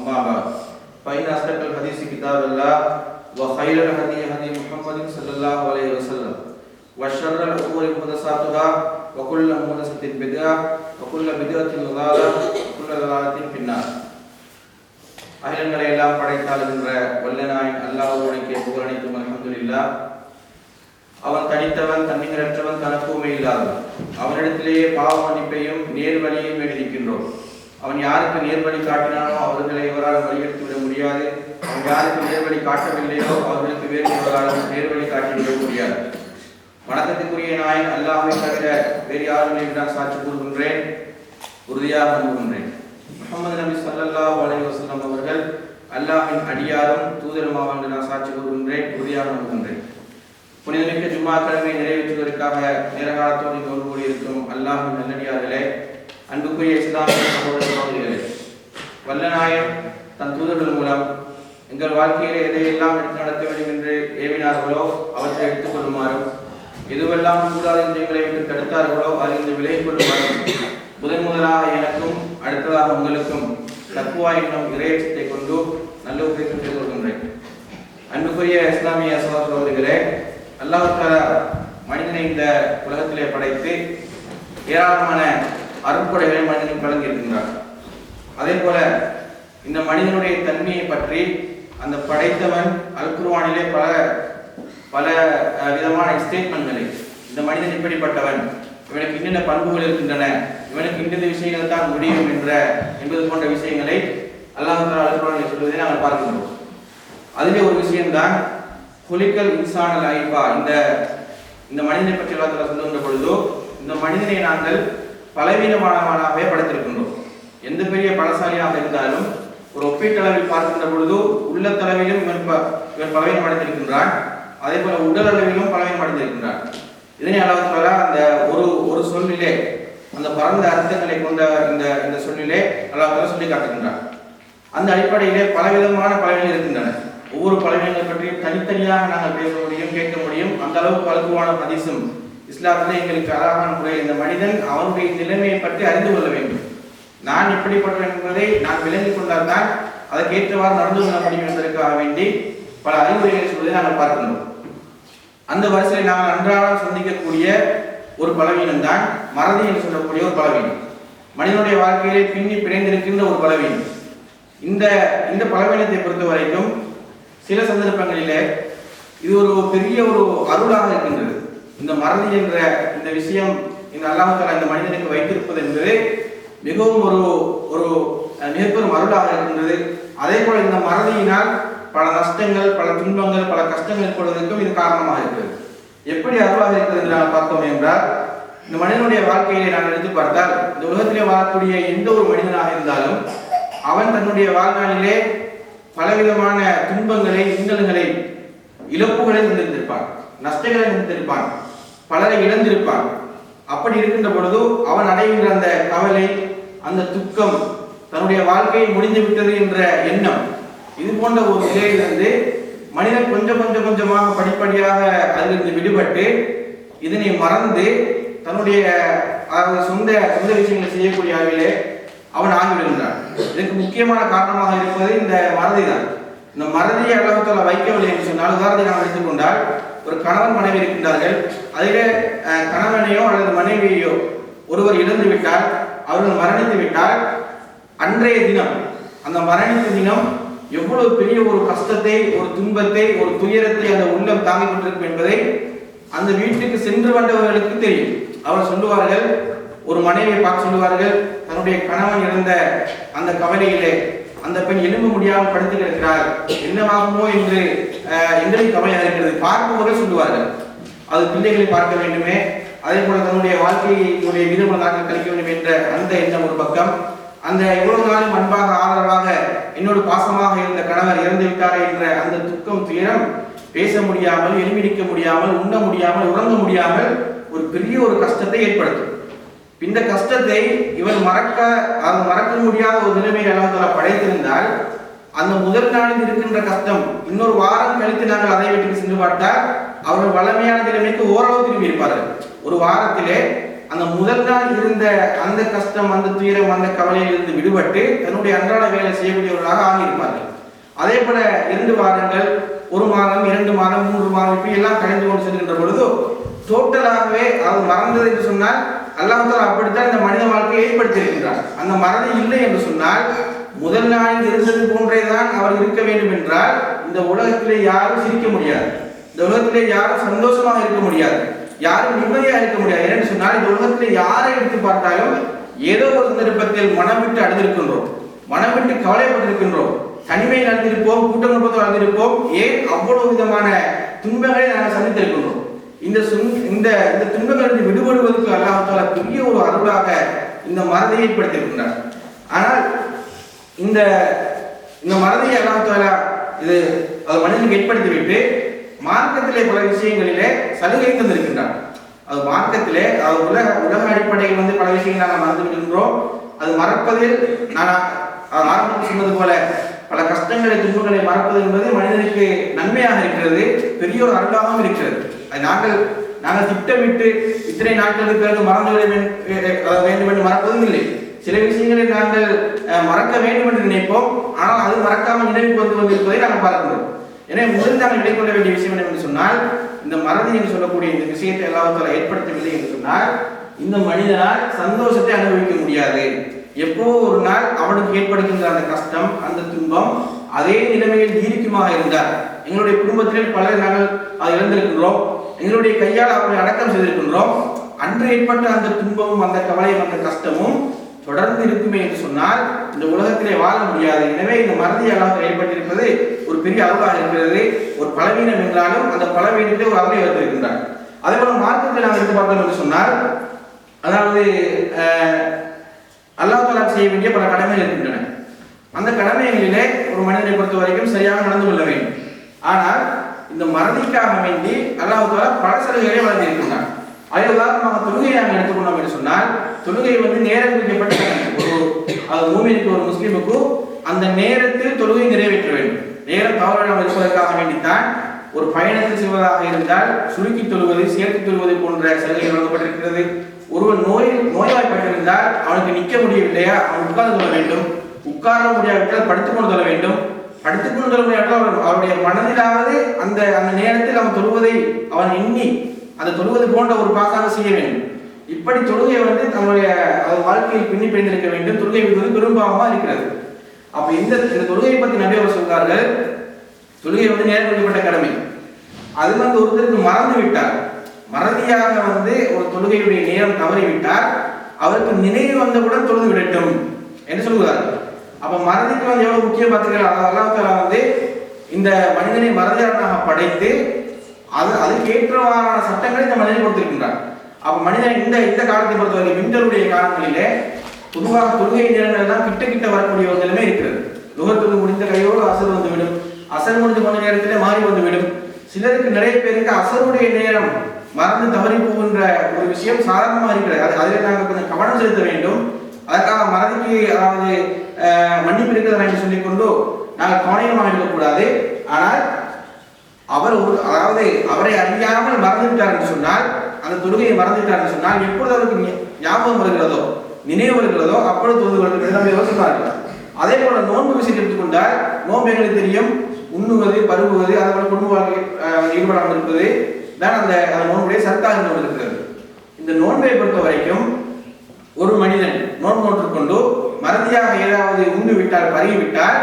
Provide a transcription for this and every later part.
أما بعد فإن أصدق الحديث كتاب الله وخير الهدي هدي محمد صلى الله عليه وسلم وشر الأمور محدثاتها وكل محدثة بدعة وكل بدعة ضلالة وكل ضلالة في النار அகிலங்களை எல்லாம் படைத்தாளுகின்ற வல்லநாயன் அல்லாஹ்வுடைய புகழனைத்தும் அல்ஹம்துலில்லாஹ் அவன் தனித்தவன் தன்னிகரற்றவன் தனக்குமே இல்லாதவன் அவனிடத்திலேயே பாவ மன்னிப்பையும் நேர்வழியையும் வேண்டியிருக்கின்றோம் அவன் யாருக்கு நேர்வழி காட்டினானோ அவர்களை இவரால் வழியெடுத்து விட முடியாது. அவன் யாருக்கு நேர்வழி காட்டவில்லையோ அவர்களுக்கு வேறு இவரால் நேர்வழி காட்டிவிட முடியாது. வணக்கத்துக்குரிய நாயன் அல்லாஹை தவிர வேறு யாருமே நான் சாட்சி கூறுகின்றேன். உறுதியாக நம்புகின்றேன் முகமது நபி ஸல்லல்லாஹு அலைஹி வசலம் அவர்கள் அல்லாஹ்வின் அடியாரும் தூதருமாவாக என்று நான் சாட்சி கூறுகின்றேன். உறுதியாக நம்புகின்றேன் புனிதமிக்க ஜும்மா கிழமை நிறைவேற்றுவதற்காக நேரகாலத்தோடு இங்கு ஒன்று கூடியிருக்கும் அல்லாஹின் நல்லடியார்களே அன்புக்குரிய இஸ்லாமிய சகோதர சகோதரிகளே வல்லநாயன் தன் தூதர்கள் மூலம் எங்கள் வாழ்க்கையில் எதையெல்லாம் எடுத்து நடத்த வேண்டும் என்று ஏவினார்களோ அவற்றை எடுத்துக் கொள்ளுமாறும் எதுவெல்லாம் கூடாத எங்களை விட்டு தடுத்தார்களோ அதிலிருந்து விலகிக் கொள்ளுமாறும் முதன் முதலாக எனக்கும் அடுத்ததாக உங்களுக்கும் தக்குவா என்னும் இறையச்சத்தை கொண்டு நல்ல உபயோகம் செய்து கொள்கின்றேன். அன்புக்குரிய இஸ்லாமிய சகோதரர்களே அல்லாஹ் மனிதனை இந்த உலகத்திலே படைத்து ஏராளமான அரும்புடைகளை மனிதனுக்கு வழங்கியிருக்கின்றார் அதே போல இந்த மனிதனுடைய தன்மையை பற்றி அந்த படைத்தவன் அல்குருவானிலே பல பல விதமான ஸ்டேட்மெண்ட்களை இந்த மனிதன் இப்படிப்பட்டவன் இவனுக்கு என்னென்ன பண்புகள் இருக்கின்றன இவனுக்கு இந்த விஷயங்கள் தான் முடியும் என்ற என்பது போன்ற விஷயங்களை அல்லாஹால தஆலா சொல்வதை நாங்கள் பார்க்கின்றோம். அதிலே ஒரு விஷயம்தான் குலிக்கல் இன்சான ஐபா இந்த இந்த மனிதனை பற்றி எல்லாத்துல சொல்லுகின்ற பொழுதோ இந்த மனிதனை நாங்கள் பலவீனமானவனாகவே படைத்திருக்கின்றோம். எந்த பெரிய பலசாலியாக இருந்தாலும் ஒரு ஒப்பீட்டளவில் பார்க்கின்ற பொழுது உள்ள தலைவிலும் இவன் ப- இவன் பலவீனம் அடைந்திருக்கின்றான் அதே போல உடல் அளவிலும் பலவீனம் அடைந்திருக்கின்றான் இதனை அளவுக்கு அந்த ஒரு ஒரு சொல்லிலே அந்த பரந்த அர்த்தங்களை கொண்ட இந்த இந்த சொல்லிலே அல்லாஹ் சொல்லி காட்டுகின்றான். அந்த அடிப்படையிலே பலவிதமான பலவீனங்கள் இருக்கின்றன. ஒவ்வொரு பலவீனங்கள் பற்றியும் தனித்தனியாக நாங்கள் பேச முடியும் கேட்க முடியும். அந்த அளவுக்கு அழுக்குவான ஹதீஸும் இஸ்லாத்திலே எங்களுக்கு அழகான முறை இந்த மனிதன் அவனுடைய நிலைமையை பற்றி அறிந்து கொள்ள வேண்டும். நான் எப்படிப்பட்டவன் என்பதை நான் விளங்கிக் கொண்டால்தான் அதற்கேற்றவாறு நடந்து கொள்ள முடியும் என்பதற்காக வேண்டி பல அறிவுரைகளை சொல்வதை நாங்கள் பார்க்கின்றோம். அந்த வரிசையில் நாங்கள் அன்றாடம் சந்திக்கக்கூடிய ஒரு பலவீனம் தான் மறதி என்று சொல்லக்கூடிய ஒரு பலவீனம். மனிதனுடைய வாழ்க்கையிலே பின்னி பிணைந்திருக்கின்ற ஒரு பலவீனம். இந்த இந்த பலவீனத்தை பொறுத்த வரைக்கும் சில சந்தர்ப்பங்களிலே இது ஒரு பெரிய ஒரு அருளாக இருக்கின்றது. இந்த மறதி என்ற இந்த விஷயம் இந்த அல்லாஹால இந்த மனிதனுக்கு வைத்திருப்பது என்பது மிகவும் ஒரு ஒரு மிகப்பெரும் அருளாக இருக்கின்றது. அதே போல இந்த மறதியினால் பல நஷ்டங்கள் பல துன்பங்கள் பல கஷ்டங்கள் ஏற்படுவதற்கும் இது காரணமாக இருக்கிறது. எப்படி அருளாக இருக்கிறது என்று நாம் பார்த்தோம் என்றால் இந்த மனிதனுடைய வாழ்க்கையிலே நான் எடுத்து பார்த்தால் இந்த உலகத்திலே வாழக்கூடிய எந்த ஒரு மனிதனாக இருந்தாலும் அவன் தன்னுடைய வாழ்நாளிலே பலவிதமான துன்பங்களை இன்னல்களை இழப்புகளை சந்தித்திருப்பான் நஷ்டங்களை சந்தித்திருப்பான் பலரை இழந்திருப்பான். அப்படி இருக்கின்ற பொழுது அவன் அடைகின்ற அந்த கவலை அந்த துக்கம் தன்னுடைய வாழ்க்கை முடிந்து விட்டது என்ற எண்ணம் இது போன்ற ஒரு நிலையிலிருந்து மனிதன் கொஞ்சம் கொஞ்சம் கொஞ்சமாக படிப்படியாக அதிலிருந்து விடுபட்டு இதனை மறந்து தன்னுடைய சொந்த சொந்த விஷயங்களை செய்யக்கூடிய அளவிலே அவன் ஆகிவிடுகின்றான். இதுக்கு முக்கியமான காரணமாக இருப்பது இந்த மறதி தான் இந்த மறதியை அளவுக்கு வைக்கவில்லை என்று சொன்னால் உதாரணத்தை நாம் எடுத்துக்கொண்டால் ஒரு கணவன் மனைவி இருக்கின்றார்கள். அதிலே கணவனையோ அல்லது மனைவியையோ ஒருவர் இழந்து விட்டால் அவர்கள் மரணித்து விட்டால் அன்றைய தினம் அந்த மரணித்த தினம் எவ்வளவு பெரிய ஒரு கஷ்டத்தை ஒரு துன்பத்தை ஒரு துயரத்தை அந்த உள்ளம் தாங்கிக் கொண்டிருக்கும் என்பதை அந்த வீட்டுக்கு சென்று வந்தவர்களுக்கு தெரியும். அவர் சொல்லுவார்கள் ஒரு மனைவியை பார்த்து சொல்லுவார்கள் தன்னுடைய கணவன் இழந்த அந்த கவலையிலே அந்த பெண் எழும்ப முடியாமல் படுத்து கிடக்கிறார் என்னவாகுமோ என்று எங்களை கவலையாக இருக்கிறது பார்ப்பவர்கள் சொல்லுவார்கள். அது பிள்ளைகளை பார்க்க வேண்டுமே. அதே போல தன்னுடைய வாழ்க்கையினுடைய மீதமுள்ளதாக கழிக்க வேண்டும் என்ற அந்த எண்ணம் ஒரு பக்கம். அந்த இவ்வளவு நாளும் அன்பாக ஆதரவாக என்னோடு பாசமாக இருந்த கணவர் இறந்து விட்டாரே என்ற அந்த துக்கம் துயரம் பேச முடியாமல் எலுமிடிக்க முடியாமல் உண்ண முடியாமல் உறங்க முடியாமல் ஒரு பெரிய ஒரு கஷ்டத்தை ஏற்படுத்தும். இந்த கஷ்டத்தை இவன் மறக்க அது மறக்க முடியாத ஒரு நிலைமை அல்லாஹால படைத்திருந்தால் அந்த முதல் நாளில் இருக்கின்ற கஷ்டம் இன்னொரு வாரம் கழித்து நாங்கள் அதை வீட்டுக்கு சென்று பார்த்தால் அவர்கள் வளமையான நிலைமைக்கு ஓரளவு திரும்பி இருப்பார்கள். ஒரு வாரத்திலே அந்த முதல் நாள் இருந்த அந்த கஷ்டம் அந்த துயரம் அந்த கவலையில் இருந்து விடுபட்டு தன்னுடைய அன்றாட வேலை செய்யக்கூடியவர்களாக ஆகியிருப்பார்கள். அதே போல இரண்டு வாரங்கள் ஒரு மாதம் இரண்டு மாதம் மூன்று மாதம் இப்படி எல்லாம் கழிந்து கொண்டு செல்கின்ற பொழுது டோட்டலாகவே அவர் மறந்தது என்று சொன்னால் அல்லாஹால அப்படித்தான் இந்த மனித வாழ்க்கையை ஏற்படுத்தியிருக்கின்றார் அந்த மறதி இல்லை என்று சொன்னால் முதல் நாளில் இருந்தது போன்றேதான் அவர் இருக்க வேண்டும் என்றால் இந்த உலகத்திலே யாரும் சிரிக்க முடியாது. இந்த உலகத்திலே யாரும் சந்தோஷமாக இருக்க முடியாது. யாரும் நிம்மதியாக இருக்க முடியாது. ஏன்னு சொன்னால் இந்த உலகத்திலே யாரை எடுத்து பார்த்தாலும் ஏதோ ஒரு சந்தர்ப்பத்தில் மனம் விட்டு அழுதிருக்கின்றோம். மனம் விட்டு கவலைப்பட்டிருக்கின்றோம். தனிமையில் அழுந்திருப்போம் கூட்டம் குடும்பத்தில் அழுந்திருப்போம் ஏன்? அவ்வளவு விதமான துன்பங்களை நாங்கள் சந்தித்திருக்கின்றோம். இந்த இந்த இந்த துன்பங்களிலிருந்து விடுபடுவதற்கு அல்லாஹால பெரிய ஒரு அருளாக இந்த மரத்தை ஏற்படுத்தியிருக்கின்றார். ஆனால் இந்த இந்த மறதியை அல்லாஹால இது அது மனிதனுக்கு ஏற்படுத்திவிட்டு மார்க்கத்திலே பல விஷயங்களிலே சலுகை தந்திருக்கின்றார். அது மார்க்கத்திலே அது உலக உலக அடிப்படையில் வந்து பல விஷயங்கள் நாங்கள் மறந்து விடுகின்றோம். அது மறப்பதில் நான் அது சொன்னது போல பல கஷ்டங்களை துன்பங்களை மறப்பது என்பது மனிதனுக்கு நன்மையாக இருக்கிறது பெரிய ஒரு அருளாகவும் இருக்கிறது. நாங்கள் நாங்கள் திட்டமிட்டு இத்தனை நாட்களுக்கு பிறகு மறந்து விட வேண்டும் என்று மறப்பதும் இல்லை. சில விஷயங்களை நாங்கள் மறக்க வேண்டும் என்று நினைப்போம். ஆனால் அது மறக்காமல் நினைவுக்கு வந்து கொண்டிருப்பதை நாங்கள் பார்க்கிறோம் எனவே முதல் நாங்கள் இடைக்கொள்ள வேண்டிய விஷயம் என்னவென்று சொன்னால் இந்த மறதி என்று சொல்லக்கூடிய இந்த விஷயத்தை எல்லாத்தால் ஏற்படுத்தவில்லை என்று சொன்னால் இந்த மனிதனால் சந்தோஷத்தை அனுபவிக்க முடியாது. எப்போ ஒரு நாள் அவனுக்கு ஏற்படுகின்ற அந்த கஷ்டம் அந்த துன்பம் அதே நிலைமையில் நீடிக்குமாக இருந்தார் எங்களுடைய குடும்பத்திலே பலர் நாங்கள் அதை இழந்திருக்கின்றோம் எங்களுடைய கையால் அவரை அடக்கம் செய்திருக்கின்றோம். அன்று ஏற்பட்ட அந்த துன்பமும் அந்த கவலையும் அந்த கஷ்டமும் தொடர்ந்து இருக்குமே என்று சொன்னால் இந்த உலகத்திலே வாழ முடியாது. எனவே இந்த மறதியாக ஏற்பட்டிருப்பது ஒரு பெரிய அருளாக இருக்கிறது. ஒரு பலவீனம் என்றாலும் அந்த பலவீனத்தை ஒரு அருளை வைத்திருக்கின்றார் அதே போல மார்க்கத்தில் நாம் எடுத்து பார்த்தோம் என்று சொன்னால் அதாவது அஹ், அல்லாஹ் செய்ய வேண்டிய பல கடமைகள் இருக்கின்றன. அந்த கடமைகளிலே ஒரு மனிதனை பொறுத்த வரைக்கும் சரியாக நடந்து கொள்ள வேண்டும். ஆனால் இந்த மறதிக்காக வேண்டி அல்லாஹால பல சலுகைகளை வழங்கியிருக்கின்றான். அதே உதாரணமாக தொழுகையை நாங்கள் எடுத்துக்கொண்டோம் என்று சொன்னால் தொழுகை வந்து நேரம் குறிக்கப்பட்ட ஒரு அது மூமினுக்கு ஒரு முஸ்லீமுக்கு அந்த நேரத்தில் தொழுகை நிறைவேற்ற வேண்டும். நேரம் தவறாமல் இருப்பதற்காக வேண்டித்தான் ஒரு பயணத்தில் செல்வதாக இருந்தால் சுருக்கி தொழுவது சேர்த்து தொழுவது போன்ற சலுகை வழங்கப்பட்டிருக்கிறது. ஒருவர் நோய் நோய்வாய்ப்பட்டிருந்தால் அவனுக்கு நிற்க முடியவில்லையா? அவன் உட்கார்ந்து கொள்ள வேண்டும். உட்கார முடியாவிட்டால் படுத்துக்கொண்டு கொள்ள வேண்டும். படுத்துக்கொண்டு தொழ அவருடைய மனதிலாவது அந்த அந்த நேரத்தில் அவன் தொழுவதை அவன் எண்ணி அதை தொழுவது போன்ற ஒரு பாசாக செய்ய வேண்டும். இப்படி தொழுகை வந்து தன்னுடைய அவர் வாழ்க்கையில் பின்னி பிணைந்திருக்க வேண்டும். தொழுகை என்பது பெரும்பாவமா இருக்கிறது. அப்ப இந்த இந்த தொழுகையை பத்தி நபி அவர் சொல்றார்கள். தொழுகை வந்து நேரம் கடமை. அது வந்து ஒருத்தருக்கு மறந்து விட்டார். மறதியாக வந்து ஒரு தொழுகையுடைய நேரம் தவறிவிட்டார். அவருக்கு நினைவு வந்தவுடன் தொழுது விடட்டும். அப்போ மறதிக்கு வந்து எவ்வளோ முக்கியம் பார்த்துக்கலாம் அல்லாஹ் வந்து இந்த மனிதனை மறதியாளனாக படைத்து அது அதுக்கு ஏற்றவாறான சட்டங்களை இந்த மனிதன் கொடுத்திருக்கின்றார். அப்போ மனிதன் இந்த இந்த காலத்தை பொறுத்தவரை விண்டருடைய காலங்களிலே பொதுவாக தொழுகை நேரங்கள் தான் கிட்ட கிட்ட வரக்கூடிய ஒரு நிலைமை இருக்கிறது. நுகர்த்தொழு முடிந்த கையோடு அசர் வந்துவிடும். அசர் முடிஞ்ச கொஞ்ச நேரத்திலே மாறி வந்துவிடும். சிலருக்கு நிறைய பேருக்கு அசருடைய நேரம் மறந்து தவறி போகின்ற ஒரு விஷயம் சாதாரணமாக இருக்கிறது. அது அதில் நாங்கள் கொஞ்சம் கவனம் செலுத்த வேண்டும். அதற்காக மறதிக்கு அதாவது மன்னிப்பு இருக்கிறதா என்று சொல்லிக்கொண்டு நாங்கள் கவனமாக இருக்கக்கூடாது. ஆனால் அவர் ஒரு அதாவது அவரை அறியாமல் மறந்துவிட்டார் என்று சொன்னால் அந்த தொழுகையை மறந்துவிட்டார் என்று சொன்னால் எப்பொழுது அவருக்கு ஞாபகம் வருகிறதோ நினைவு வருகிறதோ அப்பொழுது தொழுது கொள்வது நம்ம யோசிப்பார்கள். அதே போல நோன்பு விஷயத்தை எடுத்துக்கொண்டால் நோன்பு எங்களுக்கு தெரியும் உண்ணுவது பருகுவது அதே போல குடும்ப வாழ்க்கை ஈடுபடாமல் இருப்பது தான் அந்த அந்த நோன்புடைய சத்தாக இருக்கிறது. இந்த நோன்பை பொறுத்த வரைக்கும் ஒரு மனிதன் நோன்பு நோற்றுக்கொண்டு மறதியாக ஏதாவது உண்டு விட்டால் பருகி விட்டால்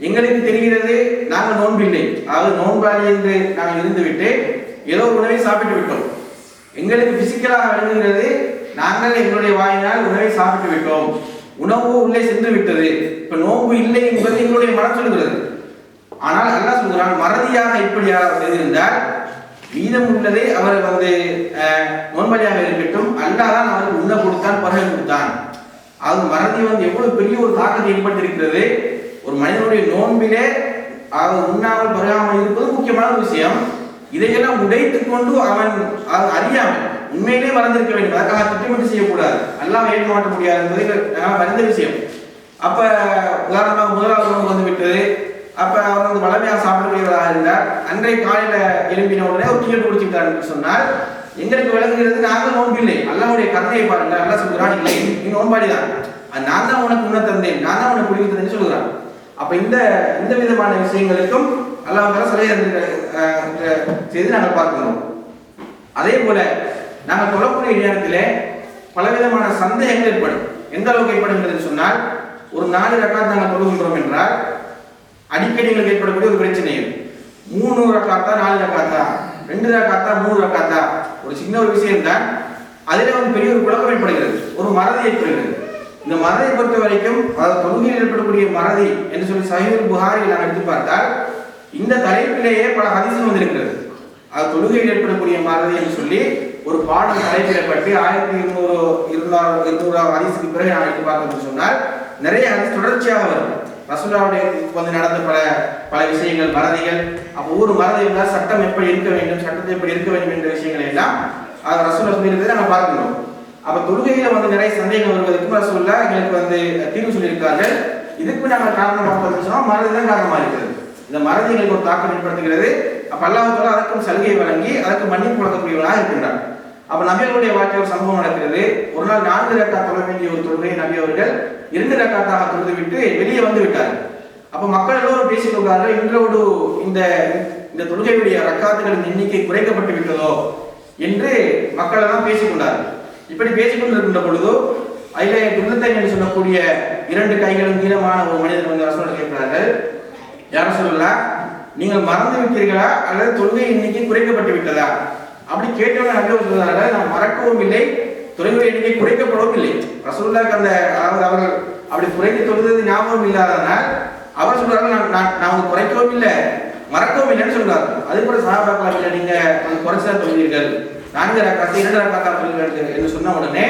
எங்களுக்கு தெரிகிறது நாங்கள் நோன்பில்லை. அதாவது நோன்பாளி என்று நாங்கள் இருந்துவிட்டு ஏதோ உணவை சாப்பிட்டு விட்டோம் எங்களுக்கு பிசிக்கலாக விளங்குகிறது நாங்கள் எங்களுடைய வாயினால் உணவை சாப்பிட்டு விட்டோம் உணவு உள்ளே சென்று விட்டது இப்ப நோன்பு இல்லை என்பது எங்களுடைய மனம் சொல்கிறது. ஆனால் அல்லா சொல்கிறான் மறதியாக இப்படி யாராவது செய்திருந்தால் மீதம் உள்ளதை அவர் வந்து அஹ், நோன்பாளியாக இருக்கட்டும். அல்லாதான் அவருக்கு உண்ண கொடுத்தான் பருக கொடுத்தான். அது மறதி வந்து எவ்வளவு பெரிய ஒரு தாக்கத்தை ஏற்பட்டிருக்கிறது ஒரு மனிதனுடைய நோன்பிலே அது உண்ணாமல் பருகாமல் இருப்பது முக்கியமான விஷயம். இதையெல்லாம் உடைத்துக் கொண்டு அவன் அது அறியாமல் உண்மையிலே மறந்திருக்க வேண்டும். அதுக்காக திட்டமிட்டு செய்யக்கூடாது. எல்லாம் ஏற்க மாட்ட முடியாது என்பது மறந்த விஷயம். அப்ப உதாரணமாக முதலாவது உணவு வந்து விட்டது அப்ப அவர் வந்து வளமையாக சாப்பிடக்கூடியவராக இருந்தார். அன்றைய காலையில எழுப்பின உடனே ஒரு டிக்கெட் குடிச்சுட்டார் சொன்னால் எங்களுக்கு விளங்குகிறது நாங்கள் நோன்பில்லை. அல்லாவுடைய கருணையை பாருங்க. அல்லா சொல்கிறான் இல்லை. நீ நோன்பாடி தான் அது நான் தான் உனக்கு உண்ண தந்தேன். நான் தான் உனக்கு குடிக்க தந்தேன்னு சொல்கிறான் அப்ப இந்த இந்த விதமான விஷயங்களுக்கும் அல்லாஹ் சிலை செய்து நாங்கள் பார்க்கிறோம். அதே போல நாங்கள் தொழக்கூடிய நேரத்திலே பலவிதமான சந்தேகங்கள் ஏற்படும். எந்த அளவுக்கு ஏற்படும் என்று சொன்னால் ஒரு நாலு ரக்காத் நாங்கள் தொழுகின்றோம் என்றால் அடிக்கடி எங்களுக்கு ஏற்படக்கூடிய ஒரு பிரச்சனை மூணு ரக்காத்தா நாலு ரக்காத்தா ரெண்டு ரக்காத்தா மூணு ரக்காத்தா ஒரு சின்ன ஒரு விஷயம் தான் அதில் வந்து பெரிய ஒரு குழப்பம் ஏற்படுகிறது ஒரு மறதி ஏற்படுகிறது. இந்த மறதியை பொறுத்த வரைக்கும் அதாவது தொழுகையில் ஏற்படக்கூடிய மறதி என்று சொல்லி சஹீல் புகாரில் நான் எடுத்து பார்த்தால் இந்த தலைப்பிலேயே பல ஹதீசுகள் வந்திருக்கிறது. அது தொழுகையில் ஏற்படக்கூடிய மறதி என்று சொல்லி ஒரு பாடல் தலைப்பில் பற்றி ஆயிரத்தி இருநூறு இருநூறு இருநூறாவது ஹதீஸுக்கு பிறகு நான் எடுத்து பார்த்தோம்னு சொன்னால் நிறைய ஹதீஸ் தொடர்ச்சியாக வரும் ரசூலாவுடைய வந்து நடந்த பல பல விஷயங்கள் மறதிகள். அப்போ ஊர் மறதி இருந்தால் சட்டம் எப்படி இருக்க வேண்டும் சட்டத்தை எப்படி இருக்க வேண்டும் என்ற விஷயங்கள் எல்லாம் அது ரசூலா சொல்லியிருக்கிறதை நம்ம பார்க்கிறோம் அப்ப தொழுகையில வந்து நிறைய சந்தேகம் வருவதற்கு ரசூல்லா எங்களுக்கு வந்து தீர்வு சொல்லியிருக்கார்கள். இதுக்கு நாங்கள் காரணம் பார்த்தோம்னு மறதி தான் காரணமாக இருக்கிறது இந்த மறதி எங்களுக்கு ஒரு தாக்கம் ஏற்படுத்துகிறது. அப்ப அல்லாஹ் அதற்கும் சலுகை வழங்கி அதற்கு மன்னிப்பு வழங்கக்கூடியவனாக இருக்கின்றார் அப்ப நபியர்களுடைய வாழ்க்கை ஒரு சம்பவம் நடக்கிறது. ஒரு நாள் நான்கு ரக்கா தொழ வேண்டிய ஒரு தொழுகை நபி அவர்கள் இரண்டு ரக்காத்தாக தொழுது விட்டு வெளியே வந்து விட்டார் அப்ப மக்கள் எல்லோரும் பேசிக் கொள்கிறார்கள் இன்றோடு இந்த இந்த தொழுகையுடைய ரக்காத்துகளின் எண்ணிக்கை குறைக்கப்பட்டு விட்டதோ என்று மக்கள் எல்லாம் பேசிக்கொண்டார் இப்படி பேசிக்கொண்டிருக்கின்ற பொழுது அதிலே துல்லத்தை என்று சொல்லக்கூடிய இரண்டு கைகளும் நீளமான ஒரு மனிதர் வந்து ரசோல் கேட்கிறார்கள் யாரும் சொல்லலாம் நீங்கள் மறந்து விட்டீர்களா அல்லது தொழுகை எண்ணிக்கை குறைக்கப்பட்டு விட்டதா? அப்படி கேட்டவங்க நல்ல சொல்றார்கள் நான் மறக்கவும் இல்லை தொழுகை எண்ணிக்கை குறைக்கப்படவும் இல்லை. ரசூல்லாக்கு அந்த அதாவது அவர்கள் அப்படி குறைந்து தொழுது ஞாபகம் இல்லாதனால் அவர் சொல்றார்கள் நான் நான் நான் குறைக்கவும் இல்லை மறக்கவும் இல்லைன்னு சொல்றாரு அது கூட சகாபாக்கலாம் இல்லை நீங்க வந்து குறைச்சா தொழுவீர்கள். நான்கு ரக்காத்து இரண்டு ரக்காத்தா தொழுவீர்கள் என்று சொன்ன உடனே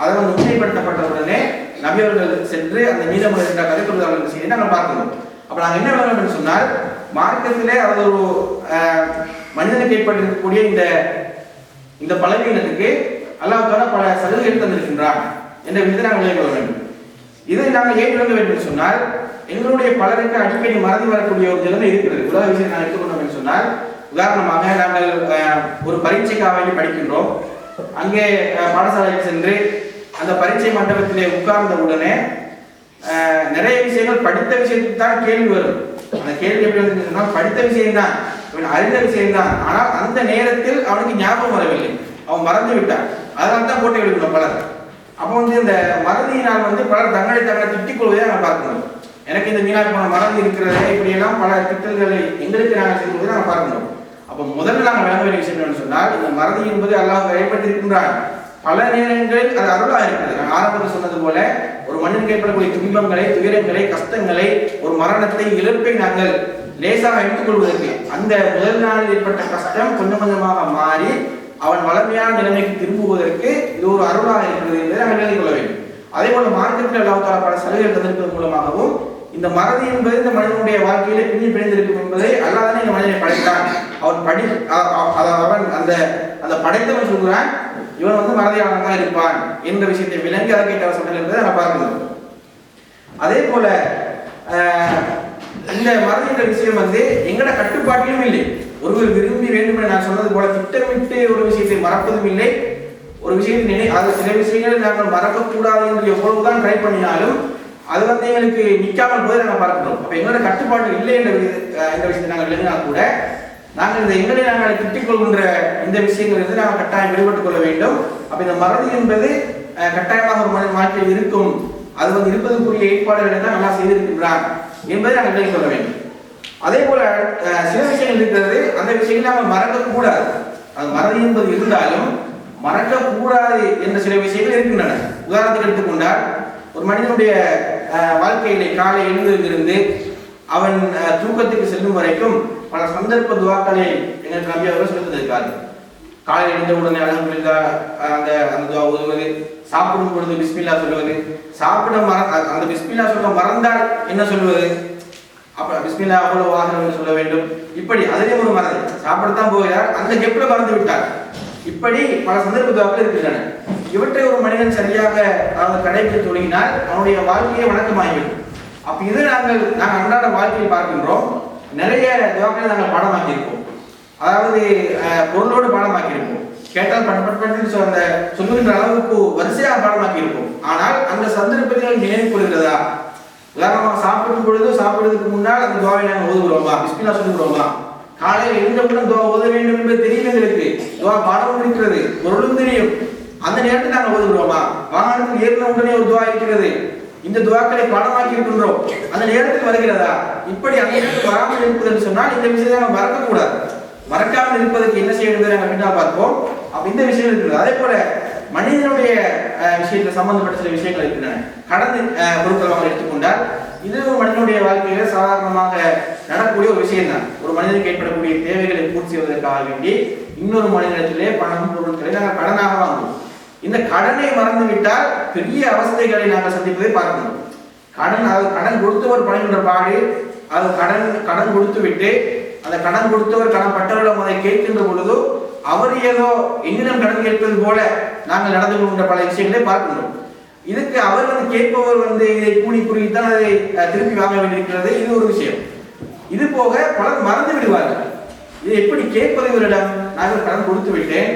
அதை வந்து உண்மைப்படுத்தப்பட்ட உடனே நபியவர்கள் சென்று அந்த மீதமுறை என்ற கதை தொழுதார்கள். செய்ய நாங்கள் பார்க்கணும்? அப்ப நாங்க என்ன வேணும் என்று சொன்னால் மார்க்கத்திலே அது ஒரு மனிதனுக்கு ஏற்பட்டிருக்கக்கூடிய இந்த இந்த பலவீனத்துக்கு அல்லாஹ் பல சலுகைகள் தந்திருக்கின்றான் என்ற விதத்தை நாங்கள் விளங்க வேண்டும். இதை நாங்கள் ஏன் விளங்க வேண்டும் என்று சொன்னால் எங்களுடைய பலருக்கு அடிக்கடி மறந்து வரக்கூடிய ஒரு நிலைமை இருக்கிறது. உலக விஷயம் நான் எடுத்துக்கொண்டோம் என்று சொன்னால் உதாரணமாக நாங்கள் ஒரு பரீட்சைக்காக வேண்டி படிக்கின்றோம். அங்கே பாடசாலையில் பாடசாலைக்கு சென்று அந்த பரீட்சை மண்டபத்திலே உட்கார்ந்த உடனே நிறைய விஷயங்கள் படித்த விஷயத்துக்கு தான் கேள்வி வரும். அந்த கேள்வி எப்படி சொன்னால் படித்த விஷயம்தான். அவன் அறிந்த விஷயம்தான் ஆனால் அந்த நேரத்தில் அவனுக்கு ஞாபகம் வரவில்லை. அவன் மறந்து விட்டான். அதனால தான் போட்டு எடுக்கணும் பலர். அப்போ வந்து இந்த மறதியினால் வந்து பலர் தங்களை தங்களை திட்டிக் கொள்வதை நாங்கள் பார்க்கணும். எனக்கு இந்த மீனாக போன மறதி இருக்கிறது இப்படியெல்லாம் பல திட்டங்களை எங்களுக்கு நாங்கள் செய்வதை நாங்கள் பார்க்கணும். அப்போ முதல்ல நாங்கள் வழங்க வேண்டிய விஷயம் என்னன்னு சொன்னால் இந்த மறதி என்பது அல்லாஹ் ஏற்படுத்தியிருக்கின்றான் பல நேரங்களில் அது அருளாக இருக்கிறது. நான் ஆரம்பத்தில் சொன்னது போல ஒரு மண்ணின் ஏற்படக்கூடிய துன்பங்களை துயரங்களை கஷ்டங்களை ஒரு மரணத்தை இழப்பை நாங்கள் லேசாக எடுத்துக்கொள்வதற்கு அந்த முதல் நாளில் ஏற்பட்ட கஷ்டம் கொஞ்சம் கொஞ்சமாக மாறி அவன் வளமையான நிலைமைக்கு திரும்புவதற்கு இது ஒரு அருளாக இருக்கிறது என்பதை நாங்கள் எழுதி கொள்ள வேண்டும். அதே போல மார்க்கத்தில் அல்லாஹ் பல சலுகைகள் தந்திருப்பதன் மூலமாகவும் இந்த மறதி என்பது இந்த மனிதனுடைய வாழ்க்கையிலே பின்னி பிணைந்திருக்கும் என்பதை அல்லாதானே இந்த மனிதனை படைத்தான். அவன் படி அவன் அந்த அந்த படைத்தவன் சொல்கிறான் இவன் வந்து மறதியாளன் தான் இருப்பான் என்ற விஷயத்தை விளங்கி அதை கேட்ட சொன்னது என்பதை நான் பார்க்கிறோம். அதே போல இந்த மறதி என்ற விஷயம் வந்து எங்கட கட்டுப்பாட்டிலும் இல்லை. ஒருவர் விரும்பி வேண்டும் என நான் சொன்னது போல திட்டமிட்டு ஒரு விஷயத்தை மறப்பதும் இல்லை. ஒரு விஷயத்தை நினை அது சில விஷயங்களை நாங்கள் மறக்கக்கூடாது என்று எவ்வளவுதான் ட்ரை பண்ணினாலும் அது வந்து எங்களுக்கு நிற்காமல் போய் நாங்கள் பார்க்கணும் அப்போ எங்களோட கட்டுப்பாடு இல்லை என்ற இந்த விஷயத்தை நாங்கள் விளங்கினா கூட நாங்கள் இந்த எங்களை நாங்கள் திட்டிக் கொள்கின்ற இந்த விஷயங்கள் இருந்து நாங்கள் கட்டாயம் விடுபட்டுக் கொள்ள வேண்டும். அப்போ இந்த மறதி என்பது கட்டாயமாக ஒரு மனித வாழ்க்கையில் இருக்கும். அது வந்து இருப்பதற்குரிய ஏற்பாடுகளை தான் நல்லா செய்திருக்கின்றான். என்பதை நாங்கள் விலை சொல்ல வேண்டும். அதே போல சில விஷயங்கள் இருக்கிறது. அந்த விஷயங்கள் நாங்கள் மறக்கக்கூடாது. அது மறதி என்பது இருந்தாலும் மறக்கக்கூடாது என்ற சில விஷயங்கள் இருக்கின்றன. உதாரணத்துக்கு எடுத்துக்கொண்டால் ஒரு மனிதனுடைய வாழ்க்கையிலே காலை எழுந்திருந்து அவன் தூக்கத்துக்கு செல்லும் வரைக்கும் பல சந்தர்ப்ப துவாக்களை எங்களுக்கு நம்பி அவர்கள் சொல்லியிருக்காரு காலை எழுந்த உடனே அழகு அந்த அந்த துவா ஓதுவது சாப்பிடும் பொழுது பிஸ்மில்லா சொல்லுவது? சாப்பிட மற அந்த பிஸ்மில்லா சொல்ல மறந்தால் என்ன சொல்வது அப்ப பிஸ்மில்லா அவ்வளவு வாகனம் சொல்ல வேண்டும். இப்படி அதிலே ஒரு மறந்து சாப்பிடத்தான் போகிறார் அந்த கெப்பில் மறந்து விட்டார். இப்படி பல சந்தர்ப்ப இருக்கின்றன. இவற்றை ஒரு மனிதன் சரியாக அதாவது கடைபிடித்து தொடங்கினால் அவனுடைய வாழ்க்கையை வணக்கமாகிவிடும் அப்ப இது நாங்கள் நாங்கள் அன்றாட வாழ்க்கையில் பார்க்கின்றோம். நிறைய துவாக்களை நாங்கள் பாடமாக்கியிருக்கோம் அதாவது பொருளோடு பாடமாக்கியிருக்கோம் கேட்டால் பட் பட் பட்டு சொன்ன சொல்லுகின்ற அளவுக்கு வரிசையாக இருக்கும். ஆனால் அந்த சந்தர்ப்பத்தில் நினைவு கொள்கிறதா உதாரணமாக சாப்பிடும் பொழுது சாப்பிடுறதுக்கு முன்னால் அந்த துவாவை நாங்கள் ஓதுகிறோமா? பிஸ்மில்லா சொல்லுகிறோமா காலையில் எழுந்தவுடன் துவா ஓத வேண்டும் என்பது தெரியும் எங்களுக்கு? துவா பாடமும் இருக்கிறது பொருளும் தெரியும். அந்த நேரத்தில் நாங்கள் ஓதுகிறோமா? வாகனத்தில் ஏறின உடனே ஒரு துவா இருக்கிறது. இந்த துவாக்களை பாடமாக்கி இருக்கின்றோம். அந்த நேரத்தில் வருகிறதா? இப்படி அந்த நேரத்தில் வராமல் இருப்பது என்று சொன்னால் இந்த விஷயத்தை நாங்கள் மறக்கக்கூடாது. மறக்காமல் இருப்பதற்கு என்ன செய்ய வேண்டும் நாங்கள் பின்னால் பார்ப்போம். அப்ப இந்த விஷயம் இருக்குது அதே போல மனிதனுடைய விஷயத்துல சம்பந்தப்பட்ட சில விஷயங்கள் இருக்கின்றன கடந்து பொருட்கள் எடுத்துக்கொண்டால் இது மனிதனுடைய வாழ்க்கையில சாதாரணமாக நடக்கக்கூடிய ஒரு விஷயம் தான் ஒரு மனிதனுக்கு ஏற்படக்கூடிய தேவைகளை பூர்த்தி செய்வதற்காக வேண்டி இன்னொரு மனிதனிடத்திலே பணம் பொருட்களை நாங்கள் கடனாக வாங்குவோம். இந்த கடனை மறந்து விட்டால் பெரிய அவஸ்தைகளை நாங்கள் சந்திப்பதை பார்க்கணும் கடன் அது கடன் கொடுத்தவர் பணிகின்ற பாடு அது கடன் கடன் கொடுத்து விட்டு அந்த கடன் கொடுத்தவர் கடன் பட்டவர்களை முதல் கேட்கின்ற பொழுதும் அவர் ஏதோ என்னிடம் கடன் கேட்பது போல நாங்கள் நடந்து கொண்ட பல விஷயங்களை பார்க்கிறோம் இதுக்கு அவர் வந்து கேட்பவர் வந்து இதை கூலி தான் அதை திரும்பி திருப்பி வாங்க வேண்டியிருக்கிறது. இது ஒரு விஷயம். இது போக பலர் மறந்து விடுவார்கள். இதை எப்படி கேட்பது இவரிடம்? நாங்கள் கடன் கொடுத்து விட்டேன்.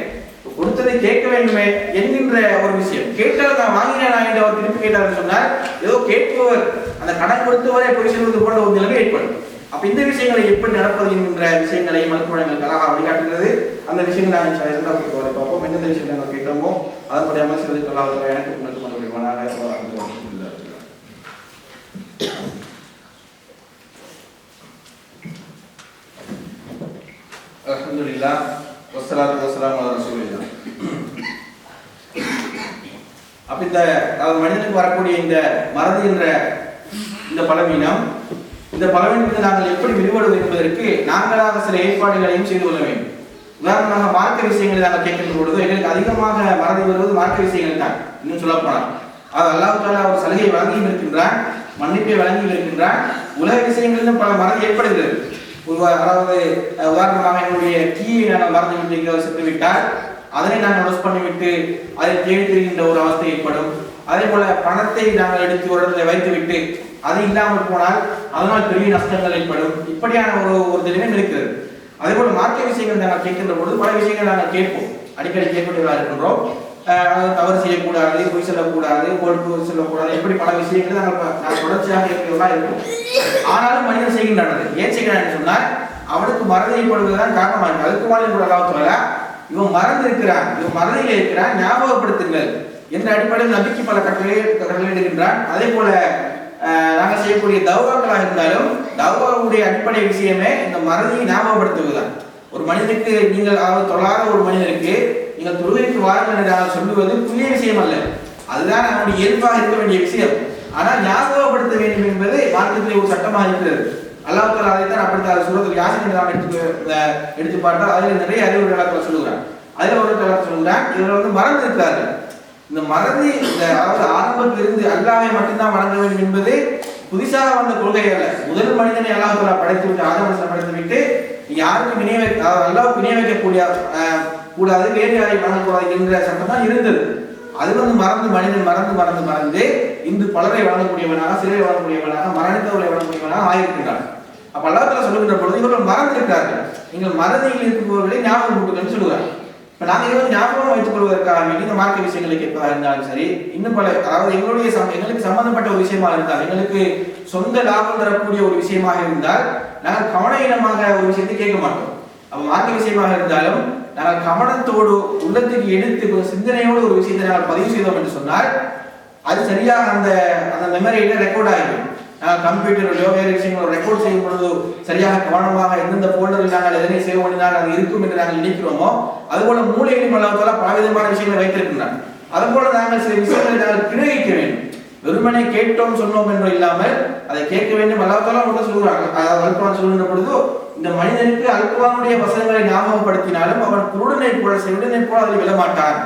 கொடுத்ததை கேட்க வேண்டுமே என்கின்ற ஒரு விஷயம். கேட்டால் நான் வாங்கினேன் நான் என்று அவர் திருப்பி கேட்டார் சொன்னால் ஏதோ கேட்பவர் அந்த கடன் கொடுத்தவரை பொய் சொல்வது போன்ற ஒரு நிலைமை ஏற்படும். அப்ப இந்த விஷயங்களை எப்படி நடப்பது என்கின்ற விஷயங்களை மருத்துவங்கள் கலகா வழிகாட்டுகிறது. அந்த விஷயங்களை நாங்கள் இரண்டாவது வரை பார்ப்போம். எந்தெந்த விஷயங்களை நாங்கள் கேட்டோமோ அதன்படி அமைச்சர்கள் கலாவில் எனக்கு முன்னெடுத்து மறுபடியும் அல்ஹம்துலில்லா வஸ்ஸலாத்து வஸ்ஸலாமு ரசூலில்லா அப்ப இந்த மனிதனுக்கு வரக்கூடிய இந்த மறதி என்ற இந்த பலவீனம் இந்த பலவீனத்தை நாங்கள் எப்படி விடுபடுவது என்பதற்கு நாங்களாக சில ஏற்பாடுகளையும் செய்து கொள்ள வேண்டும். உதாரணமாக மார்க்க விஷயங்களை நாங்கள் கேட்கின்ற பொழுது எங்களுக்கு அதிகமாக மறதி வருவது மார்க்க விஷயங்கள் தான். இன்னும் சொல்லப்போனால் அது அல்லாஹ் ஒரு சலுகை வழங்கியும் இருக்கின்றார் மன்னிப்பை வழங்கியும் இருக்கின்றார் உலக விஷயங்களிலும் பல மறதி ஏற்படுகிறது. அதாவது உதாரணமாக என்னுடைய கீயை நாங்கள் மறந்து விட்டு செத்துவிட்டால் விட்டால் அதனை நாங்கள் லோஸ் பண்ணிவிட்டு அதை தேடி திரிகின்ற ஒரு அவஸ்தை ஏற்படும். அதே போல பணத்தை நாங்கள் எடுத்து ஒரு இடத்துல வைத்துவிட்டு அது இல்லாமல் போனால் அதனால் பெரிய நஷ்டங்கள் ஏற்படும். இப்படியான ஒரு ஒரு தினம் இருக்கிறது. அதே போல மார்க்க விஷயங்கள் நாங்கள் கேட்கின்ற பொழுது பல விஷயங்கள் நாங்கள் கேட்போம். அடிக்கடி கேட்கக்கூடியவர்களாக இருக்கின்றோம். தவறு செய்யக்கூடாது பொய் சொல்லக்கூடாது பொறுப்பு சொல்லக்கூடாது இப்படி பல விஷயங்கள் நாங்கள் நாங்கள் தொடர்ச்சியாக கேட்கிறவர்களாக இருக்கும் ஆனாலும் மனிதன் செய்கின்றானது ஏன் செய்கிறான்னு சொன்னால் அவனுக்கு மறதி ஏற்படுவதுதான் காரணமாக இருக்கு அதுக்கு மாதிரி கூட அல்லாஹ் இவன் மறந்து இருக்கிறான். இவன் மறதியில் இருக்கிறான். ஞாபகப்படுத்துங்கள். என்ற அடிப்படையில் நம்பிக்கை பல கட்டளை கட்டளையிடுகின்றான் அதே போல நாங்கள் செய்யக்கூடிய தௌகாக்களாக இருந்தாலும் தௌகாவுடைய அடிப்படை விஷயமே இந்த மறதியை ஞாபகப்படுத்துவதுதான். ஒரு மனிதனுக்கு நீங்கள் அதாவது தொழாத ஒரு மனிதனுக்கு நீங்கள் தொழுகைக்கு வாருங்கள் என்று சொல்லுவது புதிய விஷயம் அல்ல. அதுதான் நம்முடைய இயல்பாக இருக்க வேண்டிய விஷயம். ஆனால் ஞாபகப்படுத்த வேண்டும் என்பது மார்க்கத்திலே ஒரு சட்டமாக இருக்கிறது. அல்லாஹ் தாலா அதைத்தான் அப்படித்தான் சூரத்தில் யாசின் நாம் எடுத்து எடுத்து பார்த்தால் அதில் நிறைய அறிவுரை சொல்லுகிறான். அதில் ஒரு சொல்லுகிறான் சொல்கிறான். இதில் வந்து மறந்து இருக்கிறார்கள் இந்த மறதி இந்த அதாவது ஆரம்பத்தில் இருந்து அல்லாவை மட்டும்தான் வணங்க வேண்டும் என்பது புதிசாக வந்த கொள்கை அல்ல. முதல் மனிதனை அல்லாஹ் படைத்து விட்டு ஆதமசனை படைத்து விட்டு யாருக்கும் இணை வைக்க அதாவது அல்லாவுக்கு இணை வைக்கக்கூடிய கூடாது வேறு யாரை வணங்கக்கூடாது என்ற சட்டம் தான் இருந்தது. அது வந்து மறந்து மனிதன் மறந்து மறந்து மறந்து இந்து பலரை வழங்கக்கூடியவனாக சிலரை வழங்கக்கூடியவனாக மரணித்தவர்களை வழங்கக்கூடியவனாக ஆயிருக்கின்றான் அப்ப அல்லாஹ் சொல்லுகின்ற பொழுது இவர்கள் மறந்திருக்கிறார்கள். நீங்கள் மறதியில் இருக்குபவர்களை ஞாபகம் கூட்டுங்கன்னு சொல்லுவார் நாங்கள் இதை வந்து ஞாபகம் வைத்துக் கொள்வதற்காக வேண்டி இந்த மார்க்க விஷயங்களை கேட்பதாக இருந்தாலும் சரி இன்னும் பல அதாவது எங்களுடைய சம்- எங்களுக்கு சம்பந்தப்பட்ட ஒரு விஷயமாக இருந்தால் எங்களுக்கு சொந்த லாபம் தரக்கூடிய ஒரு விஷயமாக இருந்தால் நாங்கள் கவன இனமாக ஒரு விஷயத்தை கேட்க மாட்டோம். அப்போ மார்க்க விஷயமாக இருந்தாலும் நாங்கள் கவனத்தோடு உள்ளத்துக்கு எடுத்து ஒரு சிந்தனையோடு ஒரு விஷயத்தை நாங்கள் பதிவு செய்தோம் என்று சொன்னால் அது சரியாக அந்த அந்த மெமரியில ரெக்கார்ட் ஆகிடும் கம்ப்யூட்டரிலோ வேறு விஷயங்களோ ரெக்கார்ட் செய்யும் பொழுது சரியாக கவனமாக எந்தெந்த ஃபோல்டரில் நாங்கள் எதனை சேவ் பண்ணினால் அது இருக்கும் என்று நாங்கள் நினைக்கிறோமோ அதுபோல மூளையிலும் அல்லாஹால பல விதமான விஷயங்களை வைத்திருக்கின்றன. அதுபோல நாங்கள் சில விஷயங்களை நாங்கள் கிரகிக்க வேண்டும். வெறுமனை கேட்டோம் சொன்னோம் என்று இல்லாமல் அதை கேட்க வேண்டும். அல்லாத்தாலும் அவங்க சொல்கிறாங்க அதாவது அல்குவான் சொல்கின்ற பொழுது இந்த மனிதனுக்கு அல்குவானுடைய வசனங்களை ஞாபகப்படுத்தினாலும் அவன் குருடனை போல செவிடனை போல அதில் விழமாட்டான்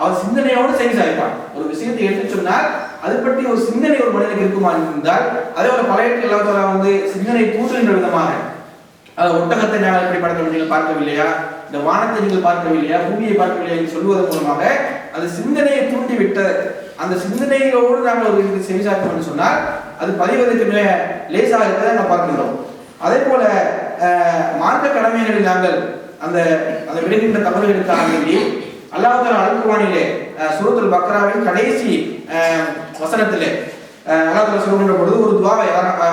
அவன் சிந்தனையோடு செய்தி சாய்ப்பான். ஒரு விஷயத்தை எடுத்து சொன்னால் அது பற்றி ஒரு சிந்தனை ஒரு மனிதனுக்கு இருக்குமா இருந்தால் அதே போல பழைய எல்லாத்தால வந்து சிந்தனை தூண்டுகின்ற விதமாக. அது ஒட்டகத்தை நாங்கள் எப்படி படத்தை நீங்கள் பார்க்கவில்லையா? இந்த வானத்தை நீங்கள் பார்க்கவில்லையா? பூமியை பார்க்கவில்லையா என்று சொல்வதன் மூலமாக அந்த சிந்தனையை தூண்டி விட்ட அந்த சிந்தனையோடு நாங்கள் ஒரு இதுக்கு செவிசாக்கம் என்று சொன்னால் அது பதிவதற்கு மிக லேசாக இருப்பதை நாங்கள் பார்க்கிறோம் அதே போல மார்க்க கடமைகளில் நாங்கள் அந்த அந்த விடுகின்ற தவறுகளுக்காக வேண்டி அல்லாஹ் அல்குவானிலே சூரத்துல் பக்ராவின் கடைசி வசனத்திலே அல்லாஹ் சொல்லுகின்ற பொழுது ஒரு துவாவை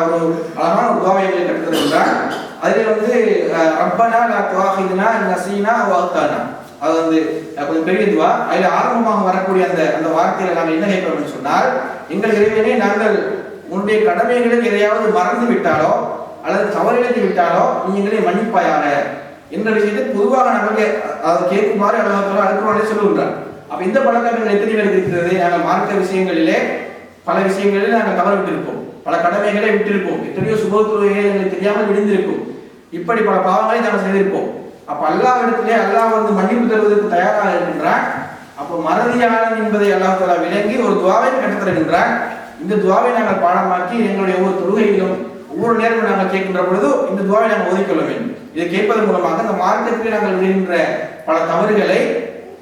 ஒரு அழகான ஒரு துவாவை எங்களை கற்றுத்தருகின்றார் அதில் வந்து ரப்பனா லா துவாஹிதுனா நசீனா வாக்தானா அது வந்து கொஞ்சம் பெரிய துவா. அதில் ஆரம்பமாக வரக்கூடிய அந்த அந்த வார்த்தையில நாங்கள் என்ன கேட்போம் சொன்னால் எங்கள் இறைவனே நாங்கள் உன்னுடைய கடமைகளில் எதையாவது மறந்து விட்டாலோ அல்லது தவறிழந்து விட்டாலோ நீ எங்களை என்ற விஷயத்தை பொதுவாக நமக்கு அதை கேட்குமாறு அழகாக அழுக்குவானே சொல்லுகின்றார். அப்ப இந்த பழக்கங்கள் எத்தனை பேருக்கு இருக்கிறது? நாங்கள் மார்க்க விஷயங்களிலே பல விஷயங்களில் நாங்கள் தவறு விட்டிருப்போம் பல கடமைகளை விட்டிருப்போம். எத்தனையோ சுபத்துறையை எங்களுக்கு தெரியாமல் விழுந்திருக்கும். இப்படி பல பாவங்களை நாங்கள் செய்திருப்போம். அப்ப அல்லாஹ் இடத்திலே அல்லாஹ் வந்து மன்னிப்பு தருவதற்கு தயாராக இருக்கின்றார் அப்போ மறதியாளன் என்பதை அல்லாஹ் தலா விளங்கி ஒரு துவாவை கற்றுத் இந்த துவாவை நாங்கள் பாடமாக்கி எங்களுடைய ஒவ்வொரு தொழுகையிலும் ஒவ்வொரு நேரமும் நாங்கள் கேட்கின்ற பொழுது இந்த துவாவை நாங்கள் ஒதுக்கொள்ள வேண்டும். இதை கேட்பதன் மூலமாக இந்த மார்க்கத்திலே நாங்கள் விடுகின்ற பல தவறுகளை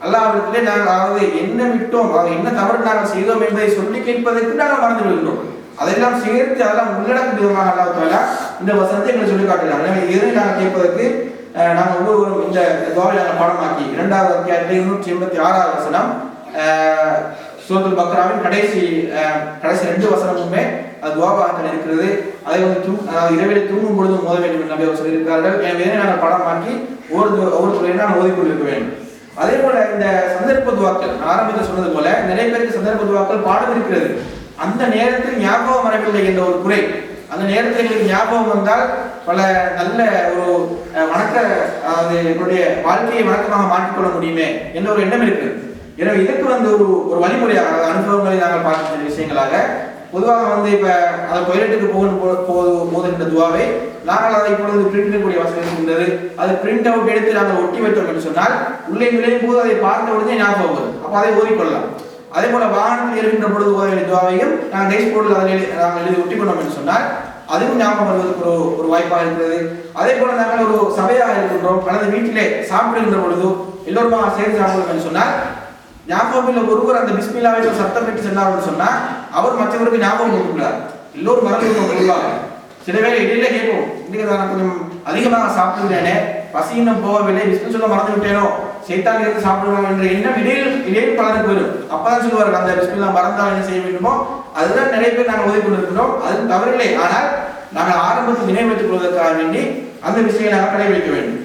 அல்லாவிடத்திலே நாங்கள் அதாவது என்ன விட்டோம் அதாவது என்ன தவறு நாங்கள் செய்தோம் என்பதை சொல்லி கேட்பதற்கு நாங்கள் மறந்து விடுகின்றோம். அதெல்லாம் சேர்த்து அதெல்லாம் உள்ளடக்கும் விதமாக அல்லாஹ் இந்த வசனத்தை எங்களை சொல்லி காட்டுகிறார் எனவே இதை நாங்கள் கேட்பதற்கு நாங்கள் ஒவ்வொருவரும் இந்த துவாவை நாங்கள் பாடமாக்கி இரண்டாவது அத்தியாயத்தில் இருநூற்றி எண்பத்தி ஆறாவது வசனம் அஹ், சூரத்துல் பக்ராவின் கடைசி கடைசி ரெண்டு வசனமுமே அது துவாபாகத்தில் இருக்கிறது. அதை வந்து தூ அதாவது இரவிலே தூங்கும் பொழுது மோத வேண்டும் என்று நபி அவர் சொல்லியிருக்கிறார்கள். எனவே நாங்கள் படமாக்கி ஒரு ஒவ்வொரு நாம் ஓதிக்கொண்டிருக்க வேண்டும். அதே போல இந்த சந்தர்ப்ப துவாக்கள் நான் ஆரம்பத்தில் சொன்னது போல நிறைய பேருக்கு சந்தர்ப்ப துவாக்கள் பாடம் இருக்கிறது. அந்த நேரத்தில் ஞாபகம் வரவில்லை என்ற ஒரு குறை. அந்த நேரத்தில் எங்களுக்கு ஞாபகம் வந்தால் பல நல்ல ஒரு வணக்க அதாவது எங்களுடைய வாழ்க்கையை வணக்கமாக மாற்றிக்கொள்ள முடியுமே என்ற ஒரு எண்ணம் இருக்குது எனவே இதற்கு வந்து ஒரு ஒரு வழிமுறையாக அனுபவங்களை நாங்கள் பார்க்கின்ற விஷயங்களாக பொதுவாக வந்து இப்ப அந்த டொய்லெட்டுக்கு போகணும் போ- போது போதுகின்ற துவாவை நாங்கள் அதை இப்பொழுது பிரிண்ட் கூடிய வசதி இருக்கின்றது. அது பிரிண்ட் அவுட் எடுத்து நாங்கள் ஒட்டி வைத்தோம் என்று சொன்னால் உள்ளே நுழையும் போது அதை பார்த்த உடனே ஞாபகம் வரும். அப்போ அதை ஓதிக்கொள்ளலாம். அதே போல வாகனத்தில் இருக்கின்ற பொழுது ஓத வேண்டிய துவாவையும் நாங்கள் டேஸ் போர்டில் அதில் எழுதி நாங்கள் எழுதி ஒட்டி கொண்டோம் என்று சொன்னால் அதுவும் ஞாபகம் வருவதற்கு ஒரு ஒரு வாய்ப்பாக இருக்கிறது. அதே போல நாங்கள் ஒரு சபையாக இருக்கின்றோம். அல்லது வீட்டிலே சாப்பிடுகின்ற பொழுது எல்லோருமா சேர்ந்து சாப்பிடுவோம் என்று சொன்னால் ஞாபகம் இல்லை ஒருவர் அந்த பிஸ்மில்லாவை சத்தம் பெற்று சென்றார்னு சொன்னா அவர் மற்றவருக்கு ஞாபகம் கொடுக்கிறார் எல்லோரும் மறந்து கொள்வாங்க சில வேளை இடையில கேட்போம் இன்னைக்கு நான் கொஞ்சம் அதிகமாக சாப்பிடுகிறேனே பசி இன்னும் போகவில்லை விஷ்ணு சொல்ல மறந்து விட்டேனோ சைத்தான் இருந்து சாப்பிடுவாங்க என்ற எண்ணம் இடையில் இடையில் பலருக்கு போயிடும். அப்பதான் சொல்லுவார்கள் அந்த விஷ்ணுலாம் மறந்தால் என்ன செய்ய வேண்டுமோ? அதுதான் நிறைய பேர் நாங்கள் உதவி கொண்டிருக்கிறோம் அது தவறில்லை. ஆனால் நாங்கள் ஆரம்பத்தில் நினைவுபடுத்திக் கொள்வதற்காக வேண்டி அந்த விஷயங்களை நாங்கள் கடைபிடிக்க வேண்டும்.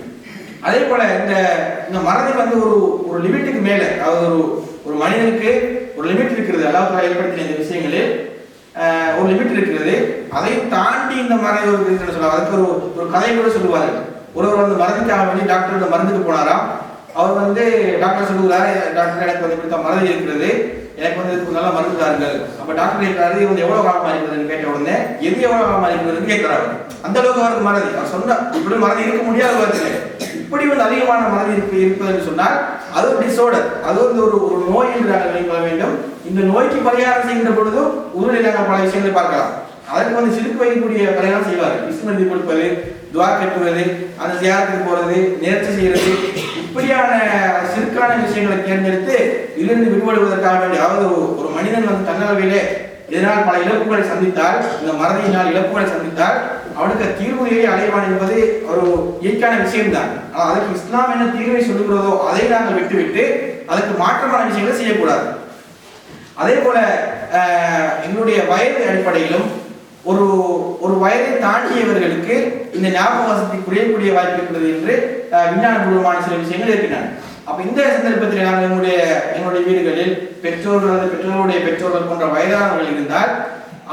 அதே போல இந்த இந்த மறதி வந்து ஒரு ஒரு லிமிட்டுக்கு மேல அதாவது ஒரு ஒரு மனிதனுக்கு ஒரு லிமிட் இருக்கிறது. அல்லாஹ் ஏற்படுத்தின இந்த விஷயங்களில் ஒரு லிமிட் இருக்கிறது. அதை தாண்டி இந்த மறதி ஒரு சொல்லுவாங்க அதுக்கு ஒரு ஒரு கதை கூட சொல்லுவார்கள் ஒருவர் வந்து மருந்துக்காக வேண்டி டாக்டர் மருந்துக்கு போனாராம். அவர் வந்து டாக்டர் சொல்லுகிறாரு டாக்டர் எனக்கு வந்து இப்படி மறதி இருக்கிறது. எனக்கு வந்து இதுக்கு நல்லா மருந்து தாருங்கள் அப்ப டாக்டர் கேட்கிறாரு இவங்க எவ்வளோ எவ்வளவு காலமா இருக்கிறதுன்னு கேட்ட உடனே எது எவ்வளவு காலமா இருக்கிறதுன்னு கேட்கிறாரு அந்த அளவுக்கு அவருக்கு மறதி. அவர் சொன்ன இப்படி மறதி இருக்க முடியாத வருது இப்படி வந்து அதிகமான மறதி இருப்பு இருப்பதுன்னு சொன்னால் அது ஒரு டிசோர்டர் அது வந்து ஒரு ஒரு நோய் என்று நாங்கள் வேண்டும். இந்த நோய்க்கு பரிகாரம் செய்கின்ற பொழுதும் உடலில் நாங்கள் பல விஷயங்களை பார்க்கலாம். அதற்கு வந்து சிறுக்கு வைக்கக்கூடிய பரிகாரம் செய்வார்கள். விஸ்மதி கொடுப்பது துவா கட்டுவது அந்த தியாகத்துக்கு போறது நேர்ச்சி செய்யறது இப்படியான சிறுக்கான விஷயங்களை தேர்ந்தெடுத்து இதிலிருந்து விடுபடுவதற்காக வேண்டிய அதாவது ஒரு- மனிதன் வந்து தன்னளவிலே இதனால் பல இழப்புகளை சந்தித்தால் இந்த மறதியினால் இழப்புகளை சந்தித்தால் அவனுக்கு தீர்வுகளை அடைவான் என்பது ஒரு இயற்கையான விஷயம்தான். ஆனால் அதுக்கு இஸ்லாம் என்ன தீர்வை சொல்லுகிறதோ அதை நாங்கள் விட்டுவிட்டு அதுக்கு மாற்றமான விஷயங்களை செய்யக்கூடாது. அதே போல என்னுடைய எங்களுடைய வயது அடிப்படையிலும் ஒரு ஒரு வயதை தாண்டியவர்களுக்கு இந்த ஞாபக வசதி குறையக்கூடிய வாய்ப்பு இருக்கிறது என்று விஞ்ஞானபூர்வமான சில விஷயங்கள் இருக்கின்றன. அப்ப இந்த சந்தர்ப்பத்தில் நாங்கள் எங்களுடைய எங்களுடைய வீடுகளில் பெற்றோர்கள் அல்லது பெற்றோருடைய பெற்றோர்கள் போன்ற வயதானவர்கள் இருந்தால்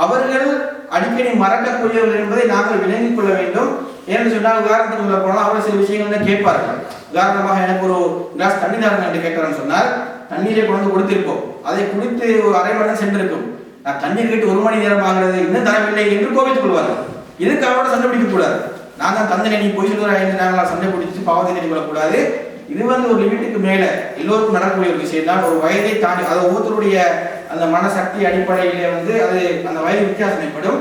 அவர்கள் அடிக்கடி மறக்கக்கூடியவர்கள் என்பதை நாங்கள் விளங்கிக் கொள்ள வேண்டும். ஏன்னு சொன்னால் உதாரணத்துக்கு சொல்ல போனால் அவர்கள் சில விஷயங்கள் கேட்பார்கள். உதாரணமாக எனக்கு ஒரு கிளாஸ் தண்ணி தாருங்க என்று கேட்கிறேன்னு சொன்னால் தண்ணீரை கொண்டு கொடுத்திருப்போம். அதை குடித்து ஒரு அரை மணி நேரம் சென்றிருக்கும். நான் தண்ணீர் கேட்டு ஒரு மணி நேரம் ஆகிறது இன்னும் தரவில்லை என்று கோபித்துக் கொள்வார்கள். இதுக்கு அவரோட சண்டை பிடிக்க கூடாது? நான் தான் தந்தனை நீ பொய் சொல்கிறாய் என்று நாங்கள் சண்டை பிடிச்சி பாவத்தை தேடி கொள்ளக்கூடாது. இது வந்து ஒரு லிமிட்டுக்கு மேலே எல்லோருக்கும் நடக்கக்கூடிய ஒரு விஷயம் தான். ஒரு வயதை தாண்டி அது ஒவ்வொருத்தருடைய அந்த மனசக்தி அடிப்படையிலே வந்து அது அந்த வயது வித்தியாசம் ஏற்படும்.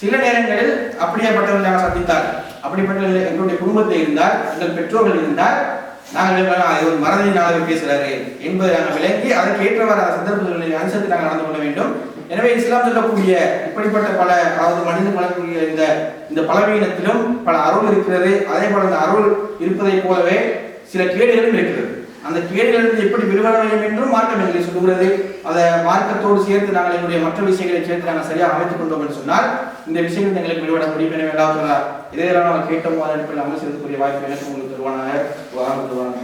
சில நேரங்களில் அப்படியேப்பட்டவர்கள் நாங்கள் சந்தித்தார் அப்படிப்பட்ட எங்களுடைய குடும்பத்தில் இருந்தால் எங்கள் பெற்றோர்கள் இருந்தால் நாங்கள் ஒரு மறதி நாளாக பேசுகிறாரு என்பதை நாங்கள் விளங்கி அதற்கு ஏற்றவாறு அந்த சந்தர்ப்பங்களை அனுசரித்து நாங்கள் நடந்து கொள்ள வேண்டும். எனவே இஸ்லாம் சொல்லக்கூடிய இப்படிப்பட்ட பல அதாவது மனிதன் வழங்கக்கூடிய இந்த இந்த பலவீனத்திலும் பல அருள் இருக்கிறது. அதே போல அந்த அருள் இருப்பதைப் போலவே சில கேடுகளும் இருக்கிறது. அந்த கேடுகளிலிருந்து எப்படி விடுபட வேண்டும் என்றும் மார்க்கம் எங்களை சொல்லுகிறது. அதை மார்க்கத்தோடு சேர்த்து நாங்கள் எங்களுடைய மற்ற விஷயங்களை சேர்த்து நாங்கள் சரியாக அமைத்துக் கொண்டோம் என்று சொன்னால் இந்த விஷயங்கள் எங்களுக்கு விடுபட முடியும். என வேண்டாம் எல்லாத்துல இதையெல்லாம் நாங்கள் கேட்டோம் அதன் அடிப்படையில் அமல் செய்யக்கூடிய வாய்ப்பு எனக்கு உங்களுக்கு தருவானாக. வாரம் தருவான